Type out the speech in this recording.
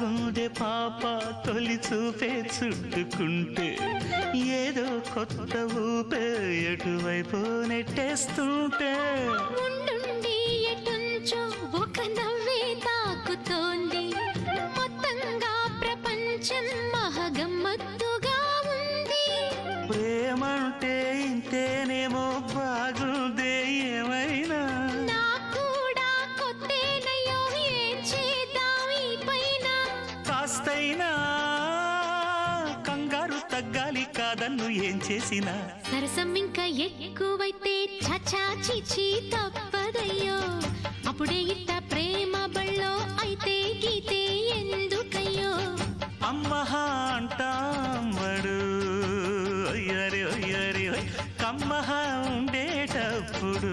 గుండె పాప తొలి చూపే చుట్టుకుంటే ఏదో కొత్త ఊపే ఎటువైపు నెట్టేస్తుంటే. ఉండుండి ఎటుంచో ఒక నవ్వే తాకుతోంది. మొత్తంగా ప్రపంచం మహగమ్మత్తు కాస్తైనా కంగారు తగ్గాలి కాదన్ను ఏం చేసినా? సరసం ఇంకా ఎక్కువైతే చచా చిచి తప్పదయ్యో. అప్పుడే ఇట్ట ప్రేమ బళ్ళో అయితే గీతే ఎందుకయ్యో? అమ్మహ అంటామడు అయ్యరే అయ్యరే కమ్మహ ఉండేటప్పుడు